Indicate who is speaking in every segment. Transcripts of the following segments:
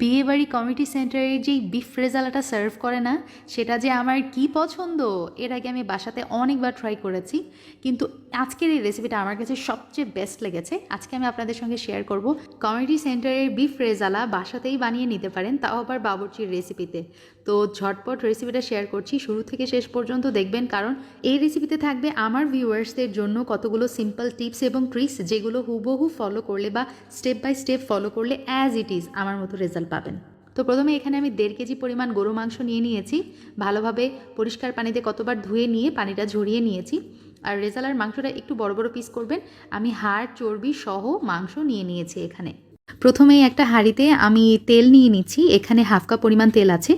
Speaker 1: বিয়েবাড়ি কমিটি সেন্টারে যেই বিফ রেজালাটা সার্ভ করে না, সেটা যে আমার কি পছন্দ, এর আগে আমি বাসাতে অনেকবার ট্রাই করেছি। কিন্তু আজকের এই রেসিপিটা আমার কাছে সবচেয়ে বেস্ট লেগেছে। আজকে আমি আপনাদের সঙ্গে শেয়ার করব। কমিটি সেন্টারের বিফ রেজালা বাসাতেই বানিয়ে নিতে পারেন, তাও আবার বাবরচির রেসিপিতে তো ঝটপট রেসিপিটা শেয়ার করছি। শুরু থেকে শেষ পর্যন্ত দেখবেন, কারণ এই রেসিপিতে থাকবে আমার ভিউয়ার্সদের জন্য কতগুলো সিম্পল টিপস এবং ট্রিক্স যেগুলো হুবহু ফলো করলে বা স্টেপ বাই স্টেপ ফলো করলে অ্যাজ ইট ইজ আমার মতো রেজাল্ট পাবেন। তো প্রথমে এখানে আমি দেড় কেজি পরিমাণ গরু মাংস নিয়ে নিয়েছি। ভালোভাবে পরিষ্কার পানিতে কতবার ধুয়ে নিয়ে পানিটা ঝরিয়ে নিয়েছি। আর রেজালার মাংসটা একটু বড় বড় পিস করবেন। আমি হাড়, চর্বি সহ মাংস নিয়ে নিয়েছি এখানে। প্রথমেই একটা হাঁড়িতে আমি তেল নিয়ে নিচ্ছি, এখানে হাফ কাপ পরিমাণ তেল আছে।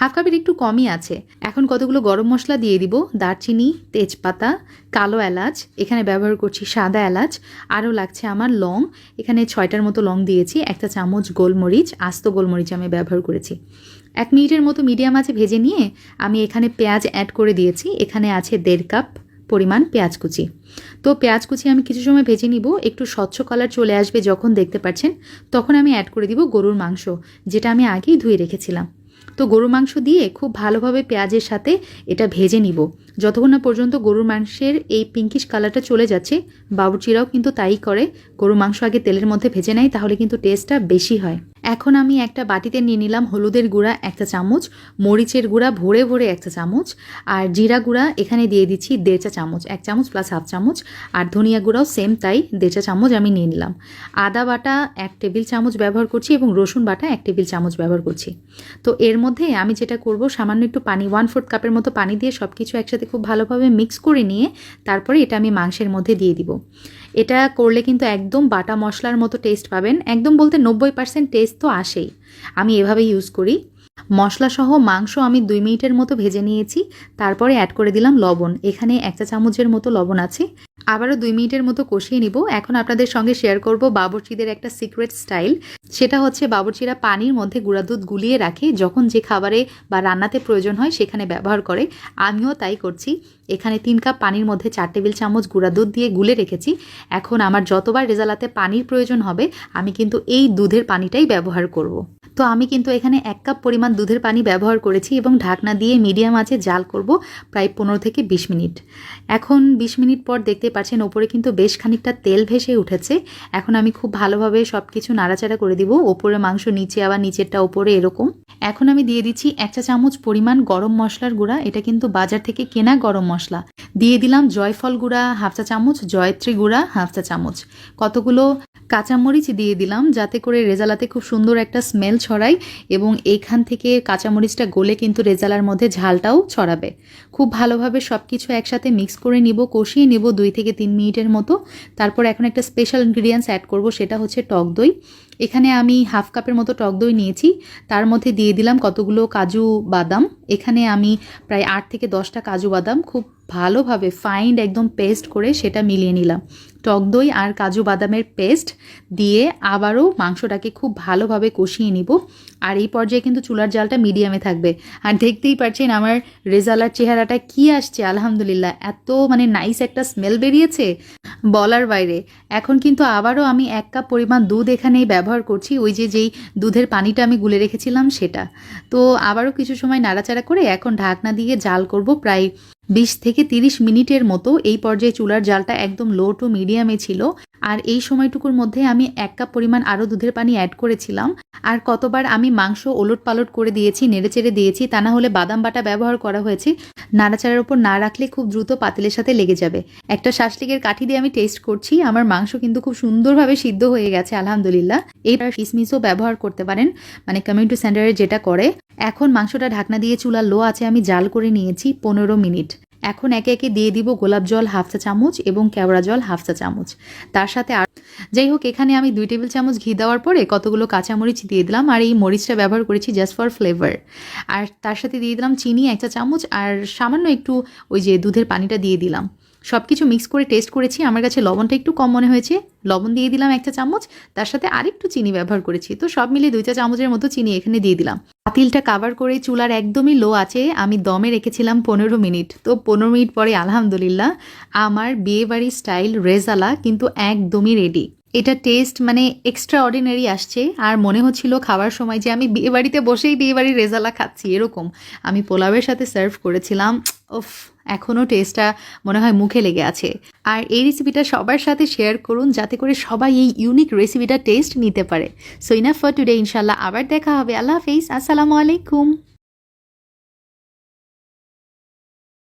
Speaker 1: হাফ কাপের একটু কমই আছে। এখন কতগুলো গরম মশলা দিয়ে দিব? দারচিনি, তেজপাতা, কালো এলাচ, এখানে ব্যবহার করছি সাদা এলাচ, আরও লাগছে আমার লং, এখানে ছয়টার মতো লং দিয়েছি, একটা চামচ গোলমরিচ, আস্ত গোলমরিচ আমি ব্যবহার করেছি। এক মিনিটের মতো মিডিয়াম আছে ভেজে নিয়ে আমি এখানে পেঁয়াজ অ্যাড করে দিয়েছি, এখানে আছে দেড় কাপ পরিমাণ পেঁয়াজ কুচি। তো পেঁয়াজ কুচি আমি কিছু সময় ভেজে নিব, একটু স্বচ্ছ কালার চলে আসবে যখন দেখতে পাচ্ছেন তখন আমি অ্যাড করে দিব গরুর মাংস, যেটা আমি আগেই ধুয়ে রেখেছিলাম। তো গরুর মাংস দিয়ে খুব ভালোভাবে পেঁয়াজের সাথে এটা ভেজে নিব। যতক্ষণ না পর্যন্ত গরুর মাংসের এই পিঙ্কিশ কালারটা চলে যাচ্ছে বাবুচিরাও কিন্তু তাই করে। গরুর মাংস আগে তেলের মধ্যে ভেজে নেয়, তাহলে কিন্তু টেস্টটা বেশি হয়। এখন আমি একটা বাটিতে নিয়ে নিলাম হলুদের গুঁড়া একটা চামচ, মরিচের গুঁড়া ভরে ভরে একটা চামচ, আর জিরা গুঁড়া এখানে দিয়ে দিচ্ছি দেড় চা চামচ, এক চামচ প্লাস হাফ চামচ, আর ধনিয়া গুঁড়াও সেম তাই দেড় চা চামচ আমি নিয়ে নিলাম। আদা বাটা এক টেবিল চামচ ব্যবহার করছি এবং রসুন বাটা এক টেবিল চামচ ব্যবহার করছি। তো এর মধ্যে আমি যেটা করব, সামান্য একটু পানি ওয়ান ফোর্থ কাপের মতো পানি দিয়ে সব কিছু একসাথে খুব ভালোভাবে মিক্স করে নিয়ে তারপরে এটা আমি মাংসের মধ্যে দিয়ে দিব। এটা করলে কিন্তু একদম বাটা মশলার মতো টেস্ট পাবেন। একদম বলতে নব্বই পার্সেন্ট টেস্ট তো আসেই। আমি এভাবে ইউজ করি। মশলাসহ মাংস আমি দুই মিনিটের মতো ভেজে নিয়েছি। তারপরে অ্যাড করে দিলাম লবণ। এখানে একটা চামচের মতো লবণ আছে। আবারও দুই মিনিটের মতো কষিয়ে নিব। এখন আপনাদের সঙ্গে শেয়ার করব বাবরচিদের একটা সিক্রেট স্টাইল সেটা হচ্ছে বাবরচিরা পানির মধ্যে গুঁড়া দুধ গুলিয়ে রাখে। যখন যে খাবারে বা রান্নাতে প্রয়োজন হয় সেখানে ব্যবহার করে। আমিও তাই করছি। এখানে তিন কাপ পানির মধ্যে চার টেবিল চামচ গুঁড়া দুধ দিয়ে গুলে রেখেছি। এখন আমার যতবার রেজালাতে পানির প্রয়োজন হবে, আমি কিন্তু এই দুধের পানিটাই ব্যবহার করব। তো আমি কিন্তু এখানে এক কাপ পরিমাণ দুধের পানি ব্যবহার করেছি এবং ঢাকনা দিয়ে মিডিয়াম আছে জাল করব প্রায় পনেরো থেকে বিশ মিনিট। এখন বিশ মিনিট পর দেখতে পাচ্ছেন ওপরে কিন্তু বেশ খানিকটা তেল ভেসে উঠেছে। এখন আমি খুব ভালোভাবে সব কিছু নাড়াচাড়া করে দিব। ওপরে মাংস নিচে, আবার নিচেরটা ওপরে এরকম। এখন আমি দিয়ে দিচ্ছি এক চা চামচ পরিমাণ গরম মশলার গুঁড়া। এটা কিন্তু বাজার থেকে কেনা গরম মশলা। দিয়ে দিলাম জয়ফল গুঁড়া, হাফ চা চামচ, জয়ত্রী গুঁড়া, হাফ চা চামচ। কতগুলো কাঁচামরিচ দিয়ে দিলাম যাতে করে রেজালাতে খুব সুন্দর একটা স্মেল ছড়ায় এবং এখান থেকে কাঁচামরিচটা গলে কিন্তু রেজালার মধ্যে ঝালটাও ছড়াবে। খুব ভালোভাবে সব কিছু একসাথে মিক্স করে নিব, কষিয়ে নিব দুই থেকে তিন মিনিটের মতো। তারপর এখন একটা স্পেশাল ইনগ্রিডিয়েন্টস অ্যাড করব, সেটা হচ্ছে টক দই। এখানে আমি হাফ কাপের মতো টক দই নিয়েছি। তার মধ্যে দিয়ে দিলাম কতগুলো কাজু বাদাম। এখানে আমি প্রায় আট থেকে দশটা কাজু বাদাম খুব ভালোভাবে ফাইন্ড একদম পেস্ট করে সেটা মিলিয়ে নিলাম। টক দই আর কাজু বাদামের পেস্ট দিয়ে আবারও মাংসটাকে খুব ভালোভাবে কষিয়ে নিব। আর এই পর্যায়ে কিন্তু চুলার জালটা মিডিয়ামে থাকবে। আর দেখতেই পাচ্ছেন আমার রেজালার চেহারাটা কি আসছে, আলহামদুলিল্লাহ। এত মানে নাইস একটা স্মেল বেরিয়েছে বলার বাইরে। এখন কিন্তু আবারও আমি এক কাপ পরিমাণ দুধ এখানে ব্যবহার করছি, ওই যে যেই দুধের পানিটা আমি গুলে রেখেছিলাম সেটা। তো আবারও কিছু সময় নাড়াচাড়া করে এখন ঢাকনা দিয়ে জাল করব প্রায় বিশ থেকে তিরিশ মিনিটের মতো। এই পর্যায়ে চুলার জালটা একদম লো টু মিডিয়ামে ছিল। আর এই সময়টুকুর মধ্যে আমি এক কাপ পরিমাণ আরও দুধের পানি অ্যাড করেছিলাম। আর কতবার আমি মাংস ওলট পালট করে দিয়েছি, নেড়েচেড়ে দিয়েছি, তা না হলে বাদাম বাটা ব্যবহার করা হয়েছে। নাড়াচাড়ার ওপর না রাখলে খুব দ্রুত পাতিলের সাথে লেগে যাবে। একটা শাসলিকের কাঠি দিয়ে আমি টেস্ট করছি। আমার মাংস কিন্তু খুব সুন্দরভাবে সিদ্ধ হয়ে গেছে, আলহামদুলিল্লাহ। এইবার কিসমিসও ব্যবহার করতে পারেন মানে কমিউনিটি সেন্টারে যেটা করে। এখন মাংসটা ঢাকনা দিয়ে চুলা লো আছে আমি জাল করে নিয়েছি পনেরো মিনিট। এখন একে একে দিয়ে দিব গোলাপ জল হাফ চা চামচ এবং কেওড়া জল হাফ চা চামচ। তার সাথে আর যাই হোক, এখানে আমি দুই টেবিল চামচ ঘি দেওয়ার পরে কতগুলো কাঁচামরিচ দিয়ে দিলাম আর এই মরিচটা ব্যবহার করেছি জাস্ট ফর ফ্লেভার আর তার সাথে দিয়ে দিলাম চিনি এক চা চামচ আর সামান্য একটু ওই যে দুধের পানিটা দিয়ে দিলাম। সব কিছু মিক্স করে টেস্ট করেছি। আমার কাছে লবণটা একটু কম মনে হয়েছে। লবণ দিয়ে দিলাম একটা চামচ। তার সাথে আরেকটু চিনি ব্যবহার করেছি। তো সব মিলিয়ে দুই চা চামচের মতো চিনি এখানে দিয়ে দিলাম। পাতিলটা কাভার করে চুলার একদমই লো আছে, আমি দমে রেখেছিলাম পনেরো মিনিট। তো পনেরো মিনিট পরে আলহামদুলিল্লাহ, আমার বিয়েবাড়ির স্টাইল রেজালা কিন্তু একদমই রেডি এটা টেস্ট মানে এক্সট্রা অর্ডিনারি আসছে। আর মনে হচ্ছিল খাওয়ার সময় যে আমি বিয়েবাড়িতে বসেই বিয়েবাড়ির রেজালা খাচ্ছি, এরকম। আমি পোলাওয়ের সাথে সার্ভ করেছিলাম ওফ এখনও টেস্টটা মনে হয় মুখে লেগে আছে। আর এই রেসিপিটা সবার সাথে শেয়ার করুন, যাতে করে সবাই এই ইউনিক রেসিপিটা টেস্ট নিতে পারে। সো ইনাফ ফর টুডে ইনশাল্লাহ আবার দেখা হবে। আল্লাহ হাফিজ, আসসালামু আলাইকুম।